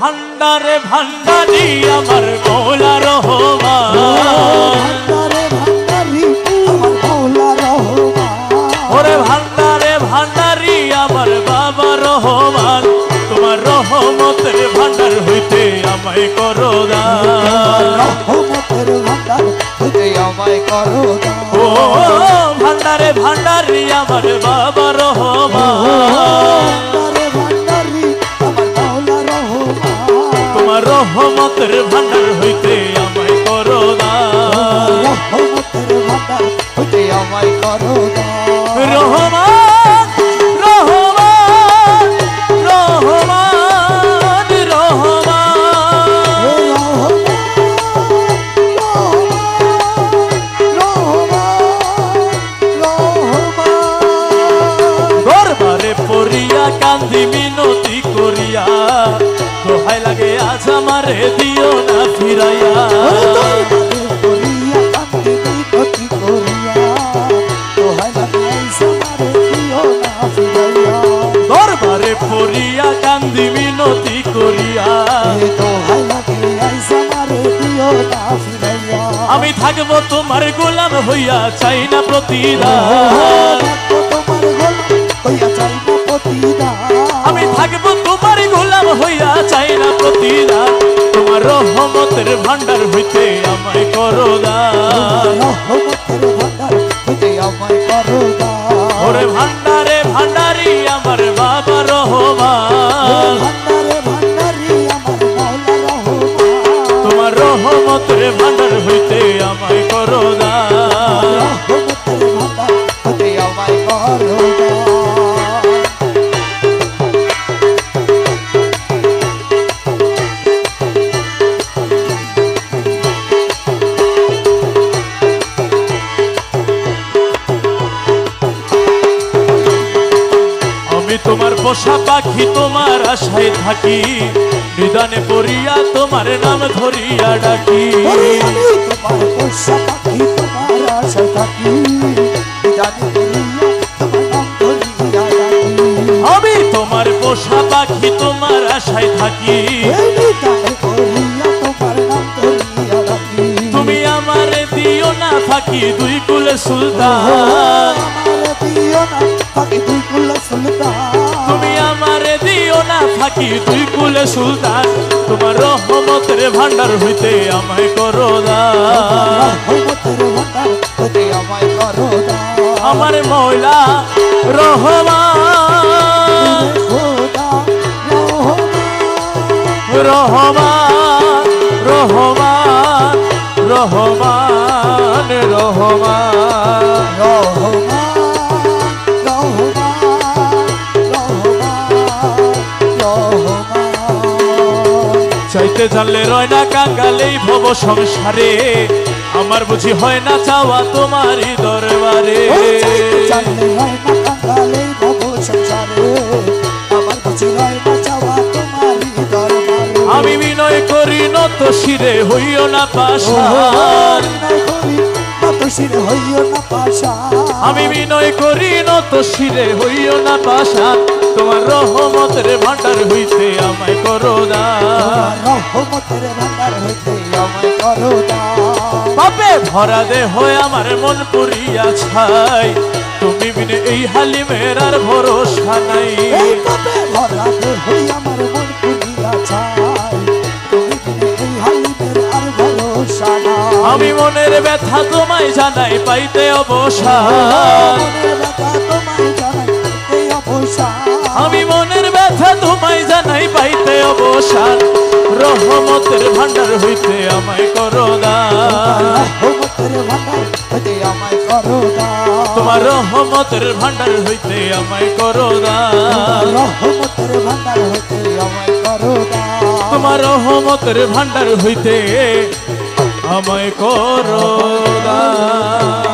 ভান্ডারে ভান্ডারি আমার মৌলা রহমান ভান্ডারে ভান্ডারি আমার মৌলা ওরে ভান্ডারে ভান্ডারি আমার বাবা রহমান তোমার রহমতের ভান্ডার হইতে আমায় করো রহমতের ভান্ডার হইতে আমায় করো ও ভান্ডারে ভান্ডারি আমার বাবা রহমান রহমতের ভান্ডার হইতে আমায় করো রহমতের ভান্ডার হইতে আমায় করো রহমান কান্দি মিনতি। আমারে দিও না ফিরাইয়া। দরবারে পড়িয়া কান্দি মিনতি করিয়া। আমি থাকব তোমার গোলাম হইয়া চাই না প্রতিদান। আমি থাকব তোমার গোলাম হইয়া চাই না প্রতিদান। রহমতের ভান্ডার হইতে আমায় করো দান ওরে ভান্ডারে ভান্ডারি আমার বাবা রহমান। তোমার রহমতের ভান্ডার হইতে আমায় করো দান আমি তোমার পোষা পাখি তোমার আশায় থাকি। নিদানে পড়িয়া তোমার নাম ধরিয়া ডাকি। তোমার পোষা পাখি তোমার থাকি। আমি তোমার পোষা পাখি তোমার আশায় থাকি। তুমি আমারে দিও না থাকি দুই কুলে সুলতান। তুমি আমারে দিও না ফাঁকি কুলে সুলতান। তোমার রহমতের ভান্ডার হইতে আমায় করো আমার ময়লা রহমান রহমান রহমান রহমান রহমান। চাইতে জানলে রয় না কাঙ্গালেই ভব সংসারে। আমার বুঝি হয় না চাওয়া তোমারই দরবারে। আমি বিনয় করি নত শিরে হইও না পাশার আমি বিনয় করি নত শিরে হইও না পাশার তোমার রহমতের ভান্ডার হইতে আমায় করো রহমতের ভান্ডার হইতে আমায় করো পাপে ভরা দে হয় আমার মন পুরিয়া ছাই। তুমি বিনে এই হালিমের আর ভরসা নাই। পাপে ভরা হই আমার মন পুরিয়া ছাই। তুমি বিনে এই হালিমের আর ভরসা নাই। আমি মনের ব্যথা তোমায় জানাই পাইতে অবসান মনের ব্যথা তোমায় জানাই অবসান আমি মনের ব্যথা তোমায় জানাই পাইতে অবসান। রহমতের ভান্ডার হইতে আমায় করো দান। রহমতের ভান্ডার হইতে আমায় করো দান। তোমার রহমতের ভান্ডার হইতে আমায় করো রহমতের ভান্ডার হইতে আমায় করো তোমার রহমতের ভান্ডার হইতে আমায় করো দান।